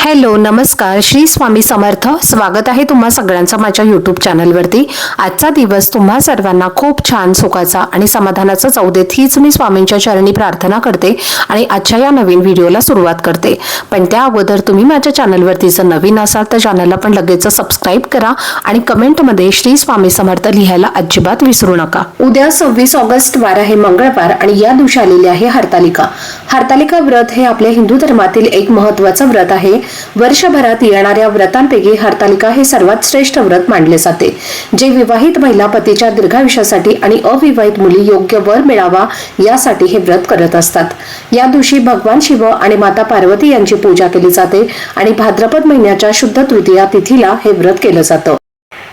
Hello नमस्कार. श्री स्वामी समर्थ. स्वागत आहे तुम्हा सगळ्यांचं माझ्या यूट्यूब चॅनलवरती आजचा दिवस तुम्हा सर्वांना खूप छान सुखाचा आणि समाधानाचा जाऊ देत हीच मी स्वामींच्या चरणी प्रार्थना करते आणि आजच्या या नवीन व्हिडिओला सुरुवात करते. पण त्या अगोदर तुम्ही माझ्या चॅनलवरती जर नवीन असाल तर चॅनलला पण लगेच सबस्क्राईब करा आणि कमेंटमध्ये श्री स्वामी समर्थ लिहायला अजिबात विसरू नका. उद्या सव्वीस ऑगस्ट वार आहे मंगळवार आणि या दिवशी आलेली आहे हरतालिका. हरतालिका व्रत हे आपल्या हिंदू धर्मातील एक महत्वाचं व्रत आहे. वर्षभरात येणाऱ्या व्रतांपैकी हरतालिका हे सर्वात श्रेष्ठ व्रत मानले जाते. जे विवाहित महिला पतीच्या दीर्घायुष्यासाठी आणि अविवाहित मुली योग्य वर मिळावा यासाठी हे व्रत करत असतात. या दिवशी भगवान शिव आणि माता पार्वती यांची पूजा केली जाते आणि भाद्रपद महिन्याच्या शुद्ध तृतीया तिथीला हे व्रत केलं जातं.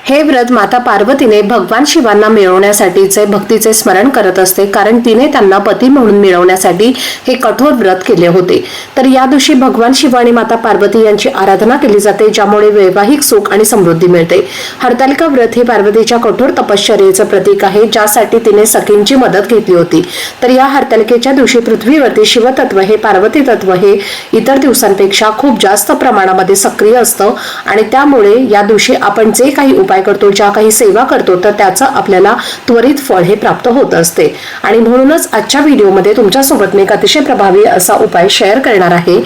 हे व्रत माता पार्वतीने भगवान शिवांना मिळवण्यासाठीचे भक्तीचे स्मरण करत असते कारण तिने त्यांना पती म्हणून मिळवण्यासाठी हे कठोर व्रत केले होते. तर या दिवशी भगवान शिव आणि माता पार्वती यांची आराधना केली जाते ज्यामुळे वैवाहिक सुख आणि समृद्धी मिळते. हरतालिका व्रत हे पार्वतीच्या कठोर तपश्चर्येचं प्रतीक आहे ज्यासाठी तिने सखींची मदत घेतली होती. तर या हरतालिकेच्या दिवशी पृथ्वीवरती शिवतत्व हे पार्वती तत्व हे इतर दिवसांपेक्षा खूप जास्त प्रमाणामध्ये सक्रिय असतं आणि त्यामुळे या दिवशी आपण जे काही उपाय करतो ज्या काही सेवा करतो तर त्याचं आपल्याला त्वरित फळ हे प्राप्त होत असते. आणि म्हणूनच आजच्या व्हिडिओमध्ये तुमच्यासोबत मी एक अतिशय प्रभावी असा उपाय शेअर करणार आहे.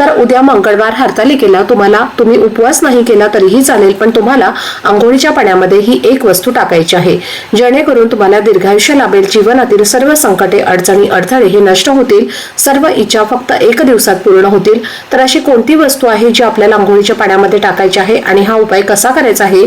तर उद्या मंगळवार हरतालिकेला तुम्हाला तुम्ही उपवास नाही केला तरीही चालेल पण तुम्हाला आंघोळीच्या पाण्यामध्ये ही एक वस्तू टाकायची आहे. जेणेकरून तुम्हाला दीर्घायुष्य लाभेल जीवनातील सर्व संकटे अडचणी अडथळे हे नष्ट होतील सर्व इच्छा फक्त एक दिवसात पूर्ण होतील. तर अशी कोणती वस्तू आहे जी आपल्याला आंघोळीच्या पाण्यामध्ये टाकायची आहे? आणि हा उपाय कसा करायचा आहे?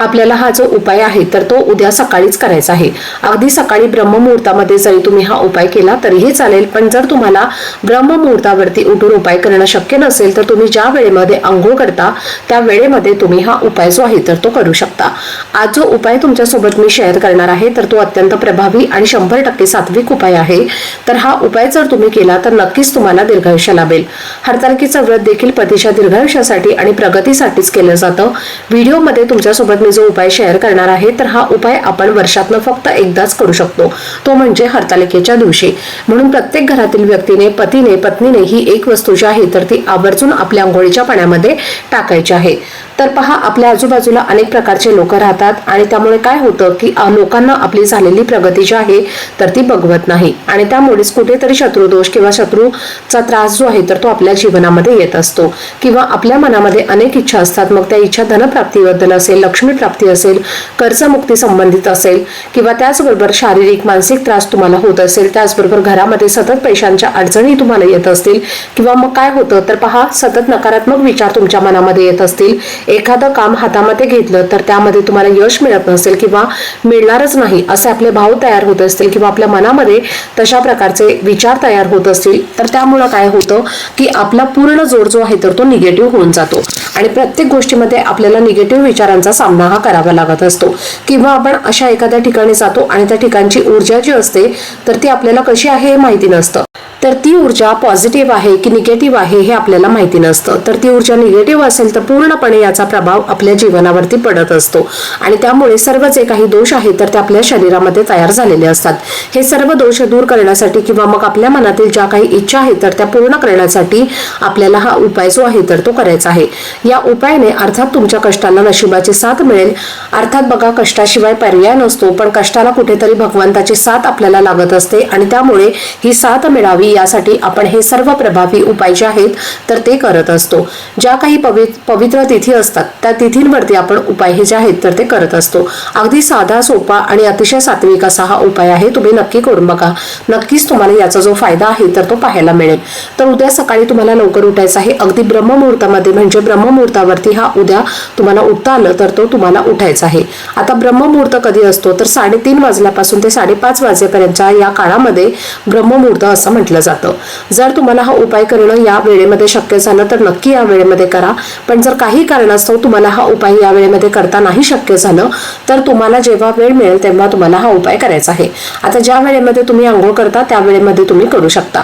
आपल्याला हा जो उपाय आहे तर तो उद्या सकाळीच करायचा आहे. अगदी सकाळी ब्रह्ममुहूर्तामध्ये जरी तुम्ही हा उपाय केला तरीही चालेल. पण जर तुम्हाला ब्रह्ममुहूर्तावरती उठून उपाय करणं शक्य नसेल तर तुम्ही ज्या वेळेमध्ये आंघोळ करता त्या वेळेमध्ये तुम्ही हा उपाय जो आहे तर तो करू शकता. आज जो उपाय तुमच्यासोबत मी शेअर करणार आहे तर तो अत्यंत प्रभावी आणि शंभर टक्के सात्विक उपाय आहे. तर हा उपाय जर तुम्ही केला तर नक्कीच तुम्हाला दीर्घायुष्य लाभेल. हरतालिकेचं व्रत देखील पतीच्या दीर्घायुष्यासाठी आणि प्रगतीसाठीच केलं जातं. व्हिडिओमध्ये तुमच्यासोबत मी जो उपाय शेअर करणार आहे तर हा उपाय आपण वर्षातनं फक्त एकदाच करू शकतो. तो म्हणजे हरतालिकेच्या दिवशी. म्हणून प्रत्येक घरातील व्यक्तीने पतीने पत्नीने ही एक वस्तू जी आहे तर ती आवर्जून आपल्या आंघोळीच्या पाण्यामध्ये टाकायची आहे. तर पहा आपल्या आजूबाजूला अनेक प्रकारचे लोक राहतात आणि त्यामुळे काय होतं की लोकांना आपली झालेली प्रगती जी आहे तर ती बघवत नाही. आणि त्यामुळेच कुठेतरी शत्रुदोष किंवा शत्रूचा त्रास जो आहे तर तो आपल्या जीवनामध्ये येत असतो. किंवा आपल्या मनामध्ये अनेक इच्छा असतात. मग त्या इच्छा धनप्राप्तीबद्दल असेल लक्ष्मी प्राप्ती असेल कर्जमुक्ती संबंधित असेल किंवा त्याचबरोबर शारीरिक मानसिक त्रास तुम्हाला होत असेल त्याचबरोबर घरामध्ये सतत पैशांच्या अडचणी तुम्हाला येत असतील किंवा मग काय होतं तर पहा सतत नकारात्मक विचार तुमच्या मनामध्ये येत असतील. एखादं काम हातामध्ये घेतलं तर त्यामध्ये तुम्हाला यश मिळत नसेल किंवा मिळणारच नाही असे आपले भाव तयार होत असतील किंवा आपल्या मनामध्ये तशा प्रकारचे विचार तयार होत असतील तर त्यामुळं काय होतं की आपला पूर्ण जोर जो आहे तर तो निगेटिव्ह होऊन जातो. आणि प्रत्येक गोष्टीमध्ये आपल्याला निगेटिव्ह विचारांचा सामना हा करावा लागत असतो. किंवा आपण अशा एखाद्या ठिकाणी जातो आणि त्या ठिकाणची ऊर्जा जी असते तर ती आपल्याला कशी आहे हे माहिती नसतं. तर ती ऊर्जा पॉझिटिव्ह आहे की निगेटिव्ह आहे हे आपल्याला माहिती नसतं. तर ती ऊर्जा निगेटिव्ह असेल तर पूर्णपणे याचा प्रभाव आपल्या जीवनावरती पडत असतो. आणि त्यामुळे सर्व जे काही दोष आहेत तर ते आपल्या शरीरामध्ये तयार झालेले असतात. हे सर्व दोष दूर करण्यासाठी किंवा मग आपल्या मनातील ज्या काही इच्छा आहेत तर त्या पूर्ण करण्यासाठी आपल्याला हा उपाय जो आहे तर तो करायचा आहे. या उपायाने अर्थात तुमच्या कष्टाला नशिबाची साथ मिळेल. अर्थात बघा कष्टाशिवाय पर्याय नसतो पण कष्टाला कुठेतरी भगवंताची साथ आपल्याला लागत असते आणि त्यामुळे ही साथ मिळावी यासाठी आपण हे सर्व प्रभावी उपाय जे आहेत तर ते करत असतो. ज्या काही पवित्र तिथी असतात त्या तिथींवरती आपण उपाय हे जे आहेत तर ते करत असतो. अगदी साधा सोपा आणि अतिशय सात्विक असा हा उपाय आहे तुम्ही नक्की करून बघा नक्कीच तुम्हाला याचा जो फायदा आहे तर तो पाहायला मिळेल. तर उद्या सकाळी तुम्हाला लवकर उठायचा आहे. अगदी ब्रह्ममुहूर्तामध्ये म्हणजे ब्रह्ममुहूर्तावरती हा उद्या तुम्हाला उठता आलं तर तो तुम्हाला उठायचा आहे. आता ब्रह्ममुहूर्त कधी असतो? तर साडेतीन वाजल्यापासून ते साडेपाच वाजेपर्यंतच्या या काळामध्ये ब्रह्ममुहूर्त असं म्हटलं सांगितलं जातं. जर तुम्हाला हा उपाय करणं या वेळेमध्ये शक्य झालं तर नक्की या वेळेमध्ये करा. पण जर काही कारणास्तव तुम्हाला हा उपाय या वेळेमध्ये करता नाही शक्य झालं तर तुम्हाला जेव्हा वेळ मिळेल तेव्हा तुम्हाला हा उपाय करायचा आहे. आता ज्या वेळेमध्ये तुम्ही आंघोळ करता त्या वेळेमध्ये तुम्ही करू शकता.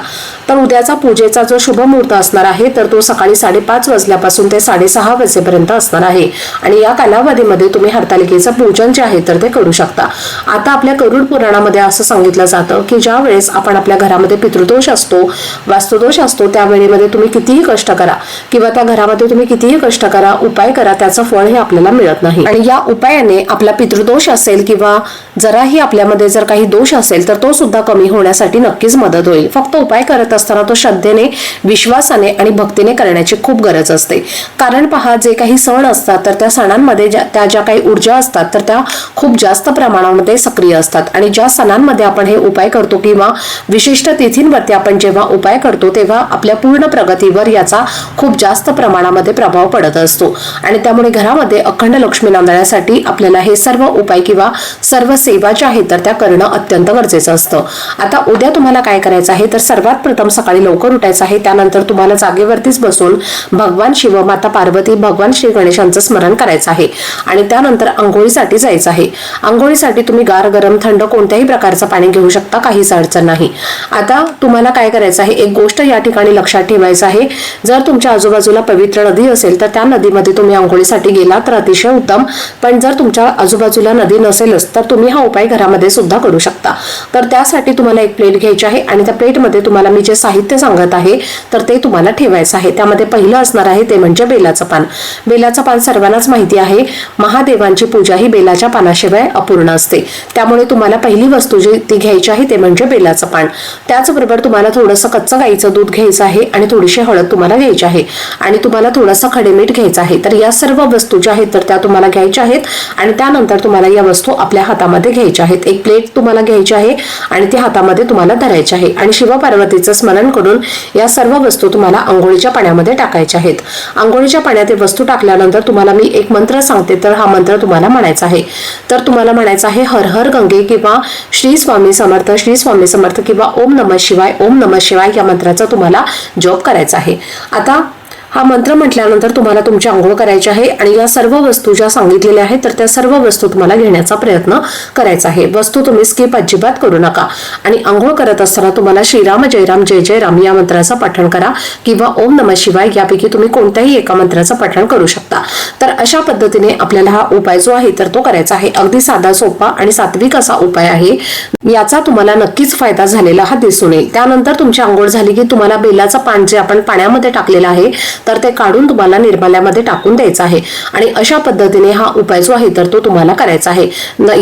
तर उद्याचा पूजेचा जो शुभ मुहूर्त असणार आहे तर तो सकाळी साडेपाच वाजल्यापासून ते साडेसहा वाजेपर्यंत असणार आहे. आणि या कालावधीमध्ये तुम्ही हरतालिकेचं पूजन जे आहे तर ते करू शकता. आता आपल्या करुड पुराणामध्ये असं सांगितलं जातं की ज्या वेळेस आपण आपल्या घरामध्ये पितृदोष असतो वास्तुदोष असतो त्या वेळेमध्ये तुम्ही कितीही कष्ट करा किंवा त्या घरामध्ये तुम्ही कितीही कष्ट करा उपाय करा त्याचं फळ हे आपल्याला मिळत नाही. आणि या उपायाने आपला पितृदोष असेल किंवा जराही आपल्यामध्ये जर काही दोष असेल तर तो सुद्धा कमी होण्यासाठी नक्कीच मदत होईल. फक्त उपाय करत असताना तो श्रद्धेने विश्वासाने आणि भक्तीने करण्याची खूप गरज असते. कारण पहा जे काही सण असतात तर त्या सणांमध्ये ज्या त्या ज्या काही ऊर्जा असतात तर त्या खूप जास्त प्रमाणामध्ये सक्रिय असतात. आणि ज्या सणांमध्ये आपण हे उपाय करतो किंवा विशिष्ट तिथींवरती आपण जेव्हा उपाय करतो तेव्हा आपल्या पूर्ण प्रगतीवर याचा खूप जास्त प्रमाणामध्ये प्रभाव पडत असतो. आणि त्यामुळे घरामध्ये अखंड लक्ष्मी नांदण्यासाठी आपल्याला हे सर्व उपाय किंवा सर्व सेवा ज्या आहेत तर त्या करणं अत्यंत गरजेचं असतं. आता उद्या तुम्हाला काय करायचं आहे तर सर्वात प्रथम सकाळी लवकर उठायचं आहे. त्यानंतर तुम्हाला जागेवरतीच बसून भगवान शिव माता पार्वती भगवान श्री गणेशांचं स्मरण करायचं आहे. आणि त्यानंतर आंघोळीसाठी जायचं आहे. आंघोळीसाठी तुम्ही गार गरम थंड कोणत्याही प्रकारचं पाणी घेऊ शकता काहीच अडचण नाही. आता तुम्हाला काय करायचं आहे? एक गोष्ट या ठिकाणी लक्षात ठेवायचं आहे. जर तुमच्या आजूबाजूला पवित्र नदी असेल तर त्या नदीमध्ये तुम्ही आंघोळीसाठी गेला तर अतिशय उत्तम. पण जर तुमच्या आजूबाजूला नदी नसेलच तर तुम्ही हा उपाय घरामध्ये सुद्धा करू शकता. तर त्यासाठी तुम्हाला एक प्लेट घ्यायची आहे आणि त्या प्लेटमध्ये तुम्हाला मी जे साहित्य सांगत आहे तर ते तुम्हाला ठेवायचं आहे. त्यामध्ये पहिलं असणार आहे ते म्हणजे बेलाचं पान. बेलाचं पान सर्वांनाच माहिती आहे. महादेवांची पूजा ही बेलाच्या पानाशिवाय अपूर्ण असते. त्यामुळे तुम्हाला पहिली वस्तू जी ती घ्यायची आहे ते म्हणजे बेलाचं पान. त्याचबरोबर तुम्हाला थोडंसं कच्चं गाईचं दूध घ्यायचं आहे आणि थोडीशी हळद तुम्हाला घ्यायची आहे. आणि तुम्हाला थोडंसं खडेमीठ घ्यायचं आहे. तर या सर्व वस्तू ज्या आहेत तर त्या तुम्हाला घ्यायच्या आहेत आणि त्यानंतर तुम्हाला या वस्तू आपल्या हातामध्ये घ्यायच्या आहेत. एक प्लेट तुम्हाला घ्यायची आहे आणि ती हातामध्ये तुम्हाला धरायची आहे. आणि शिवपार्वतीचं स्मरण करून या सर्व वस्तू तुम्हाला आंघोळीच्या पाण्यामध्ये टाकायच्या आहेत. आंघोळीच्या पाण्यात हे वस्तू टाकल्यानंतर तुम्हाला मी एक मंत्र सांगते तर हा मंत्र तुम्हाला म्हणायचा आहे. तर तुम्हाला म्हणायचं आहे हर हर गंगे किंवा श्री स्वामी समर्थ श्री स्वामी समर्थ किंवा ओम नमः शिवाय ओम नमः शिवाय या मंत्राचा तुम्हाला जॉब करायचा आहे. आता हा मंत्र म्हटल्यानंतर तुम्हाला तुमची आंघोळ करायची आहे आणि या सर्व वस्तू ज्या सांगितलेल्या आहेत तर त्या सर्व वस्तू तुम्हाला घेण्याचा प्रयत्न करायचा आहे. वस्तू तुम्ही स्किप अजिबात करू नका. आणि आंघोळ करत असताना तुम्हाला श्रीराम जयराम जय जय राम या मंत्राचं पठण करा किंवा ओम नमः शिवाय यापैकी तुम्ही कोणत्याही एका मंत्राचं पठण करू शकता. तर अशा पद्धतीने आपल्याला हा उपाय जो आहे तर तो करायचा आहे. अगदी साधा सोपा आणि सात्विक असा उपाय आहे. याचा तुम्हाला नक्कीच फायदा झालेला हा दिसून येईल. त्यानंतर तुमची आंघोळ झाली की तुम्हाला बेलाचं पान जे आपण पाण्यामध्ये टाकलेलं आहे तर ते काढून तुम्हाला निर्मल्यामध्ये टाकून द्यायचं आहे. आणि अशा पद्धतीने हा उपाय जो आहे तर तो तुम्हाला करायचा आहे.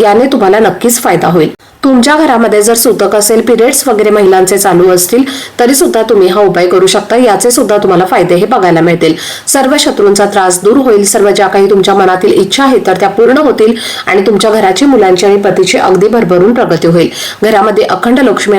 याने तुम्हाला नक्कीच फायदा होईल. तुमच्या घरामध्ये जर सुतक असेल पिरियड्स वगैरे महिलांचे चालू असतील तरी सुद्धा तुम्ही हा उपाय करू शकता. याचे सुद्धा तुम्हाला फायदे हे बघायला मिळतील. सर्व शत्रूंचा त्रास दूर होईल. सर्व ज्या काही तुमच्या मनातील इच्छा आहेत तर त्या पूर्ण होतील आणि तुमच्या घराची मुलांची आणि पतीची अगदी भरभरून प्रगती होईल. घरामध्ये अखंड लक्ष्मी